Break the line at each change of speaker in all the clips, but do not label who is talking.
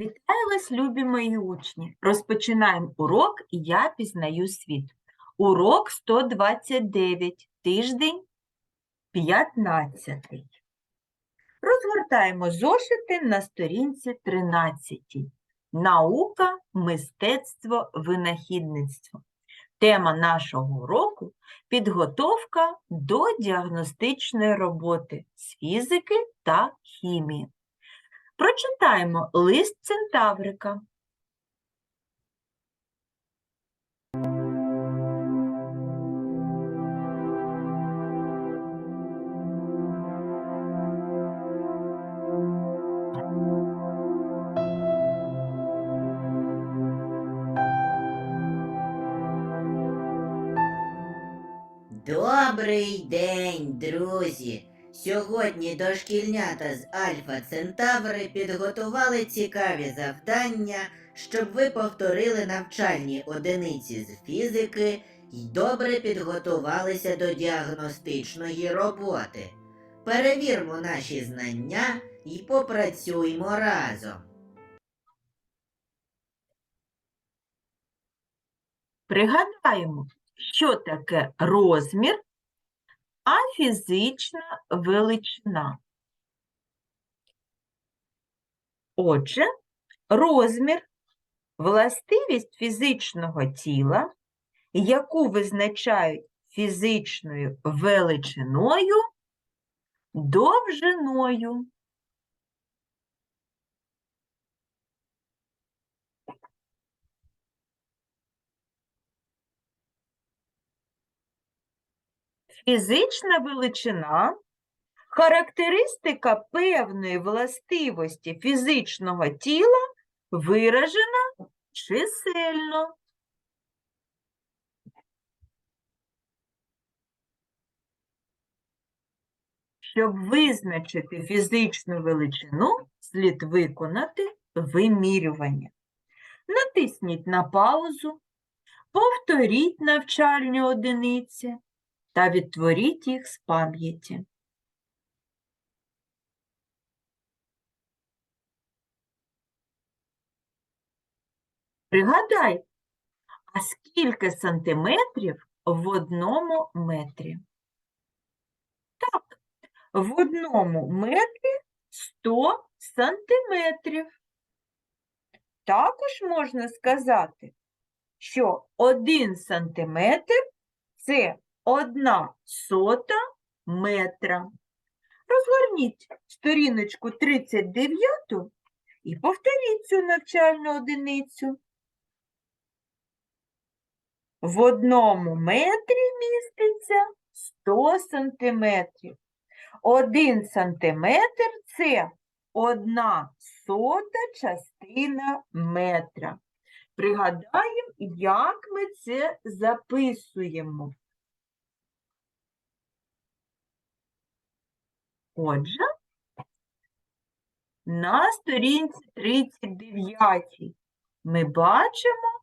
Вітаю вас, любі мої учні! Розпочинаємо урок «Я пізнаю світ». Урок 129, тиждень 15. Розгортаємо зошити на сторінці 13. Наука, мистецтво, винахідництво. Тема нашого уроку – підготовка до діагностичної роботи з фізики та хімії. Прочитаємо лист Центаврика.
Добрий день, друзі! Сьогодні дошкільнята з Альфа Центаври підготували цікаві завдання, щоб ви повторили навчальні одиниці з фізики і добре підготувалися до діагностичної роботи. Перевірмо наші знання і попрацюймо разом.
Пригадаємо, що таке розмір, а фізична величина. Отже, розмір – властивість фізичного тіла, яку визначають фізичною величиною, довжиною. Фізична величина – характеристика певної властивості фізичного тіла, виражена чисельно. Щоб визначити фізичну величину, слід виконати вимірювання. Натисніть на паузу, повторіть навчальні одиниці та відтворіть їх з пам'яті. Пригадай, а скільки сантиметрів в одному метрі? Так, в одному метрі 100 сантиметрів. Також можна сказати, що 1 сантиметр – це одна сота метра. Розгорніть сторіночку 39 і повторіть цю навчальну одиницю. В одному метрі міститься 100 сантиметрів. Один сантиметр – це одна сота частина метра. Пригадаємо, як ми це записуємо. Отже, на сторінці 39 ми бачимо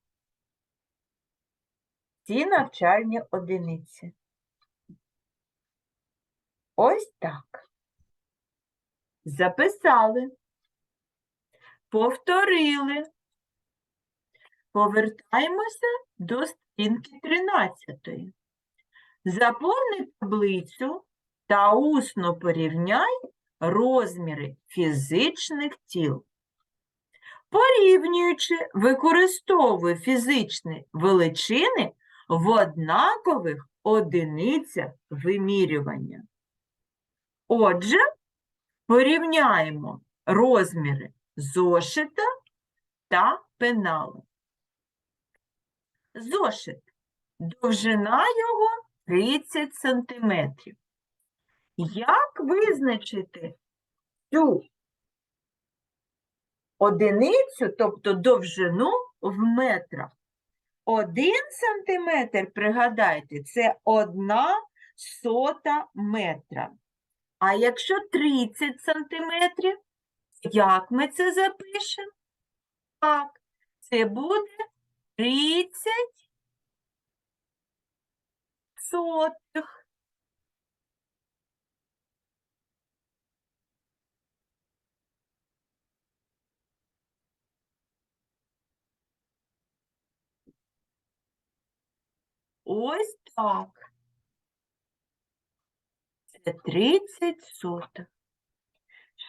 ці навчальні одиниці. Ось так. Записали, повторили. Повертаємося до сторінки 13. Заповни таблицю та усно порівняй розміри фізичних тіл. Порівнюючи, використовуй фізичні величини в однакових одиницях вимірювання. Отже, порівняємо розміри зошита та пеналу. Зошит. Довжина його 30 сантиметрів. Як визначити цю одиницю, тобто довжину в метрах? Один сантиметр, пригадайте, це одна сота метра. А якщо 30 сантиметрів, як ми це запишемо? Так, це буде 30 сотих. Ось так. Це 30 сотих.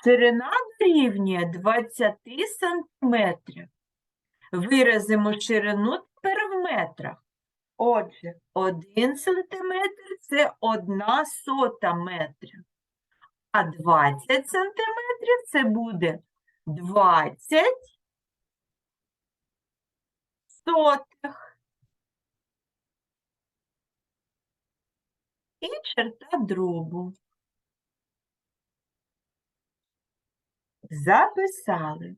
Ширина дорівнює 20 сантиметрів. Виразимо ширину тепер в метрах. Отже, 1 сантиметр – це 1 сота метра. А 20 сантиметрів – це буде 20 сотих. І черта дробу. Записали.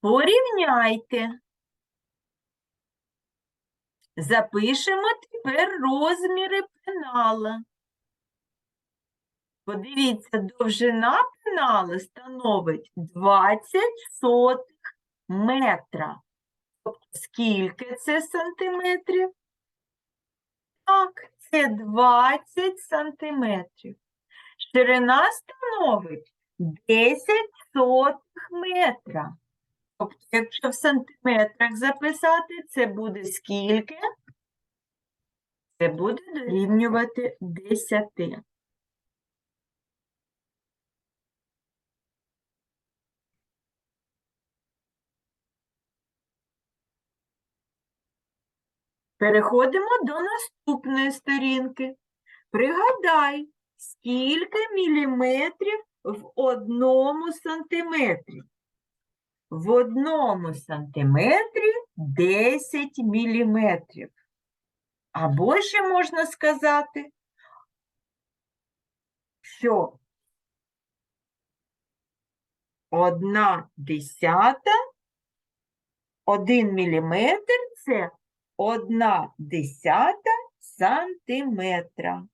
Порівняйте. Запишемо тепер розміри пенала. Подивіться, довжина пенала становить 20 сотих метра. Тобто скільки це сантиметрів? Це 20 сантиметрів. Ширина становить 10 сотих метра. Тобто, якщо в сантиметрах записати, це буде скільки? Це буде дорівнювати 10. Переходимо до наступної сторінки. Пригадай, скільки міліметрів в одному сантиметрі? В одному сантиметрі 10 міліметрів. Або ще можна сказати, що одна десята, один міліметр – це одна десята сантиметра.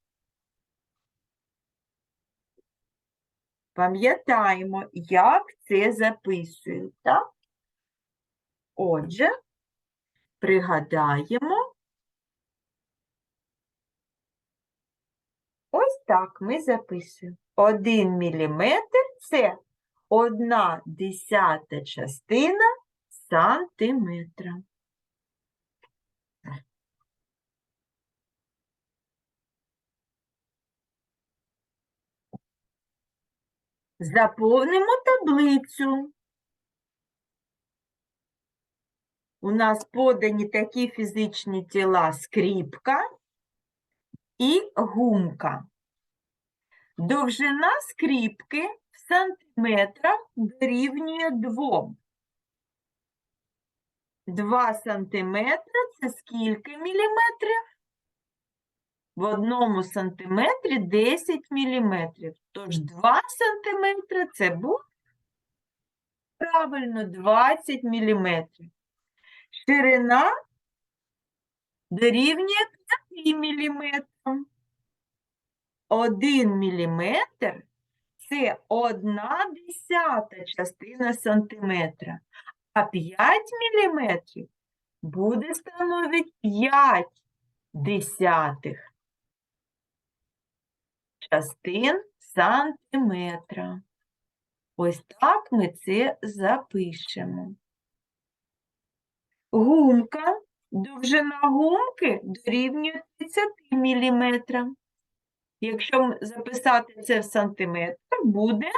Пам'ятаємо, як це записують, так? Отже, пригадаємо. Ось так ми записуємо. Один міліметр – це одна десята частина сантиметра. Заповнимо таблицю. У нас подані такі фізичні тіла скріпка і гумка. Довжина скріпки в сантиметрах дорівнює 2. 2 сантиметри – це скільки міліметрів? В одному сантиметрі 10 міліметрів. Тож 2 сантиметри – це буде правильно 20 міліметрів. Ширина дорівнює 5 міліметрам. 1 міліметр – це 1 десята частина сантиметра. А 5 міліметрів буде становити 5 десятих частин сантиметра. Ось так ми це запишемо. Гумка, довжина гумки дорівнює 30 мм. Якщо записати це в сантиметр, буде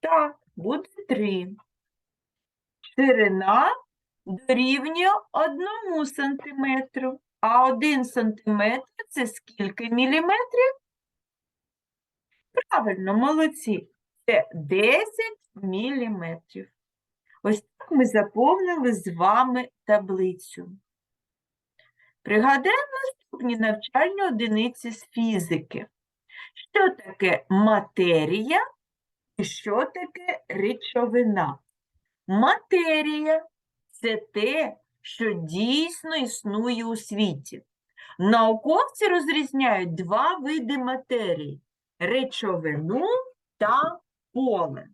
так, буде 3. Ширина дорівнює 1 сантиметру, а 1 сантиметр – це скільки міліметрів? Правильно, молодці. Це 10 міліметрів. Ось так ми заповнили з вами таблицю. Пригадаємо наступні навчальні одиниці з фізики. Що таке матерія і що таке речовина? Матерія – це те, що дійсно існує у світі. Науковці розрізняють два види матерії – речовину та поле.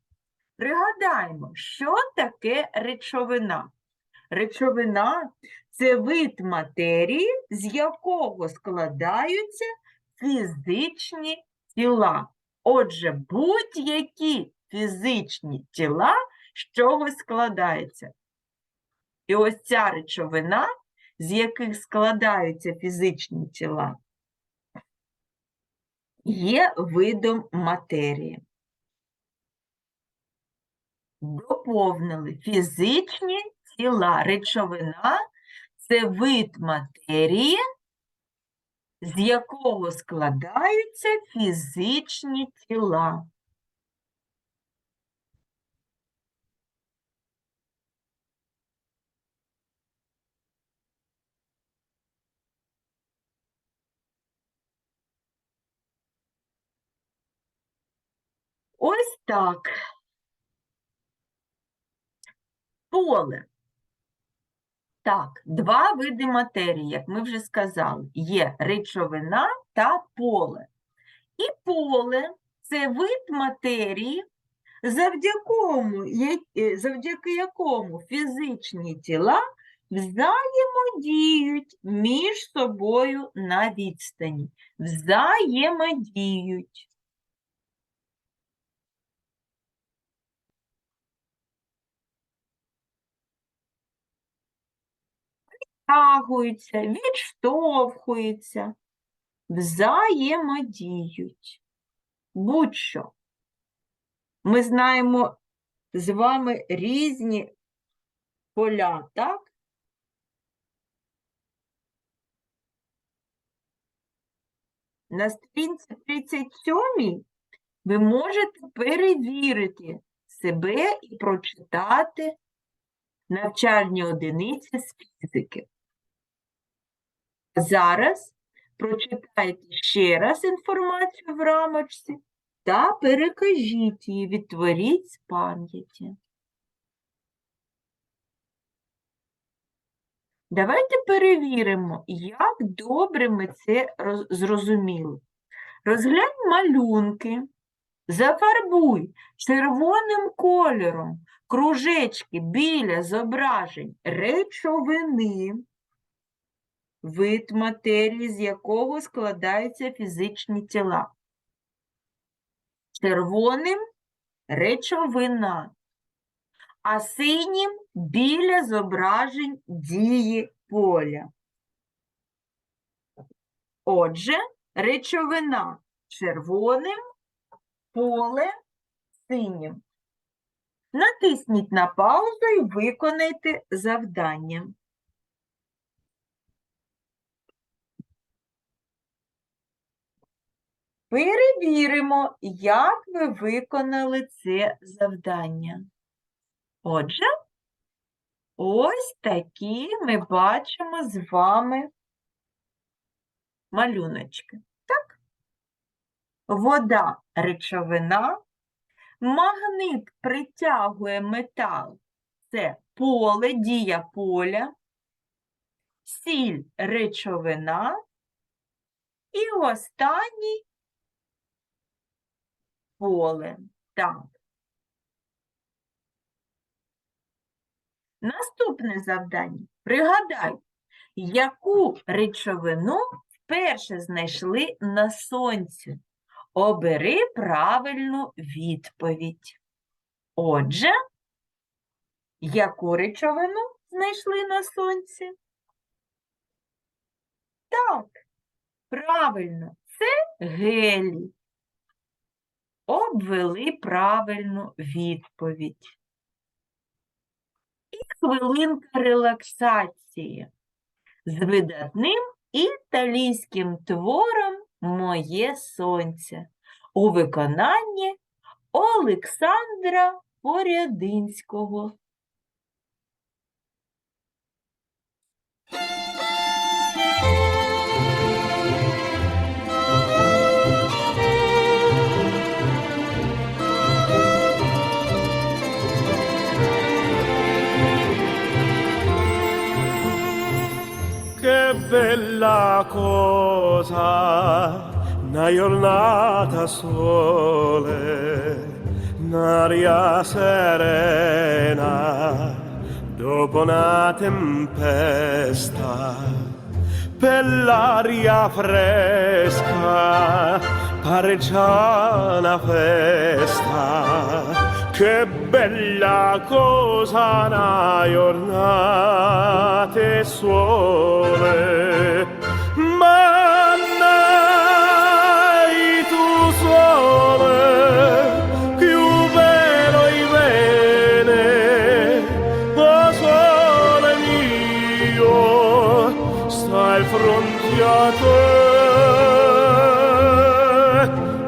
Пригадаємо, що таке речовина. Речовина – це вид матерії, з якого складаються фізичні тіла. Отже, будь-які фізичні тіла з чого складаються? І ось ця речовина, з яких складаються фізичні тіла, є видом матерії. Доповнили фізичні тіла. Речовина це вид матерії, з якого складаються фізичні тіла. Ось так. Поле. Так, два види матерії, як ми вже сказали, є речовина та поле. І поле це вид матерії, е, завдяки якому фізичні тіла взаємодіють між собою на відстані. Взаємодіють. Тягуються, відштовхуються, взаємодіють. Будь-що. Ми знаємо з вами різні поля, так? На сторінці 37 ви можете перевірити себе і прочитати навчальні одиниці з фізики. Зараз прочитайте ще раз інформацію в рамочці та перекажіть її, відтворіть з пам'яті. Давайте перевіримо, як добре ми це роз- зрозуміли. Розглянь малюнки, зафарбуй червоним кольором кружечки біля зображень речовини, вид матерії, з якого складаються фізичні тіла. Червоним речовина, а синім біля зображень дії поля. Отже, речовина червоним, поле синім. Натисніть на паузу і виконайте завдання. Перевіримо, як ви виконали це завдання. Отже, ось такі ми бачимо з вами малюночки. Так? Вода речовина, магнит притягує метал. Це поле, дія поля, сіль речовина. І останній поле. Так. Наступне завдання. Пригадай, яку речовину вперше знайшли на сонці. Обери правильну відповідь. Отже, яку речовину знайшли на сонці? Так, правильно, це гелій. Обвели правильну відповідь. І хвилинка релаксації з видатним італійським твором Моє сонце у виконанні Олександра Порядинського.
Bella cosa, una giornata sole, un'aria serena, dopo una tempesta, per l'aria fresca, pare già una festa, che bella cosa n'hai ornate suole ma n'hai tu suole più vero i bene o sole mio stai fronte a te.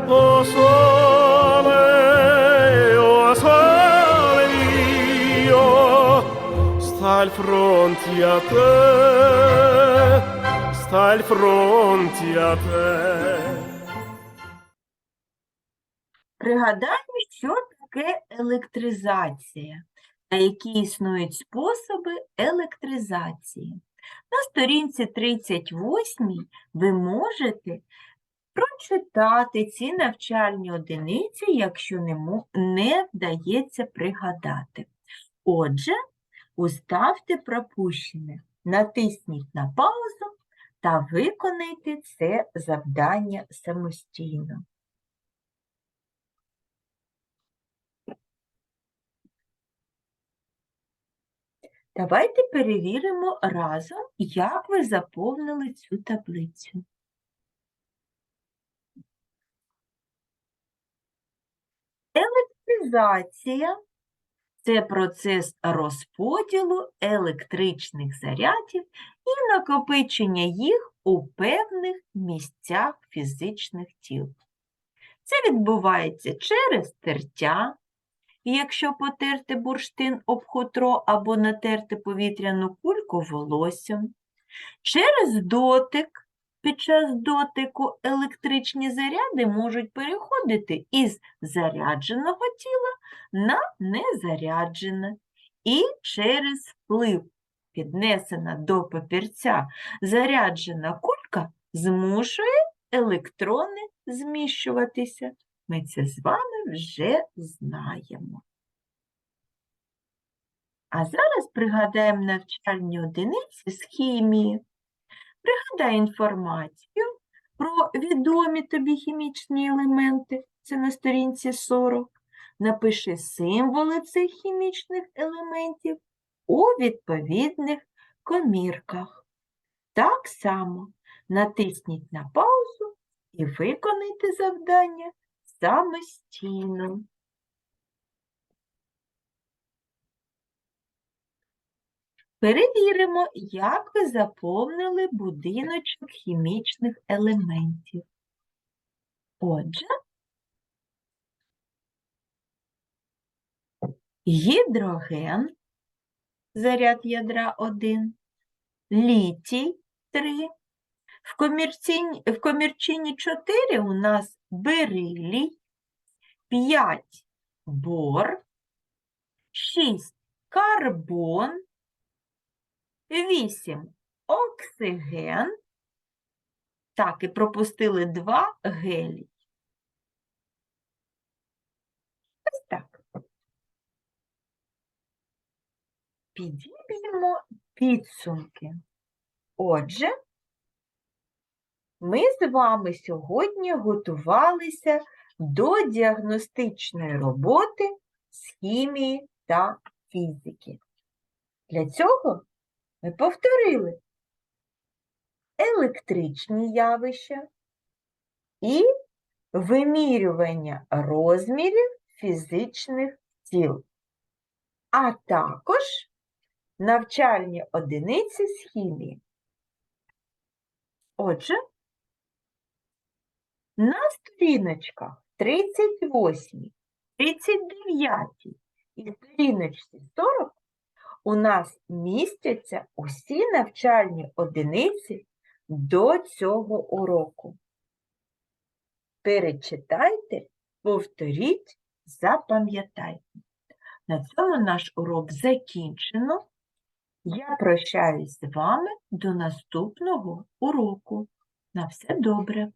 O sole fronte a te, sta al fronte.
Пригадаємо, що таке електризація та які існують способи електризації. На сторінці 38 ви можете прочитати ці навчальні одиниці, якщо не вдається пригадати. Отже, уставте пропущене, натисніть на паузу та виконайте це завдання самостійно. Давайте перевіримо разом, як ви заповнили цю таблицю. Електризація це процес розподілу електричних зарядів і накопичення їх у певних місцях фізичних тіл. Це відбувається через тертя, якщо потерти бурштин об хутро або натерти повітряну кульку волоссям, через дотик, під час дотику електричні заряди можуть переходити із зарядженого тіла на незаряджене, і через вплив піднесена до папірця заряджена кулька змушує електрони зміщуватися. Ми це з вами вже знаємо. А зараз пригадаємо навчальні одиниці з хімії. Пригадай інформацію про відомі тобі хімічні елементи. Це на сторінці 40. Напиши символи цих хімічних елементів у відповідних комірках. Так само натисніть на паузу і виконайте завдання самостійно. Перевіримо, як ви заповнили будиночок хімічних елементів. Отже, гідроген, заряд ядра 1, літій 3, в комірчині, в комірчині 4 у нас берилій, 5 бор, 6 карбон, 8 оксиген. Так, і пропустили 2 гелій. Ось так. Підіб'ємо підсумки. Отже, ми з вами сьогодні готувалися до діагностичної роботи з хімії та фізики. Для цього ми повторили електричні явища і вимірювання розмірів фізичних тіл, а також навчальні одиниці з хімії. Отже, на сторіночках 38, 39 і сторіночці 40 у нас містяться усі навчальні одиниці до цього уроку. Перечитайте, повторіть, запам'ятайте. На цьому наш урок закінчено. Я прощаюсь з вами до наступного уроку. На все добре!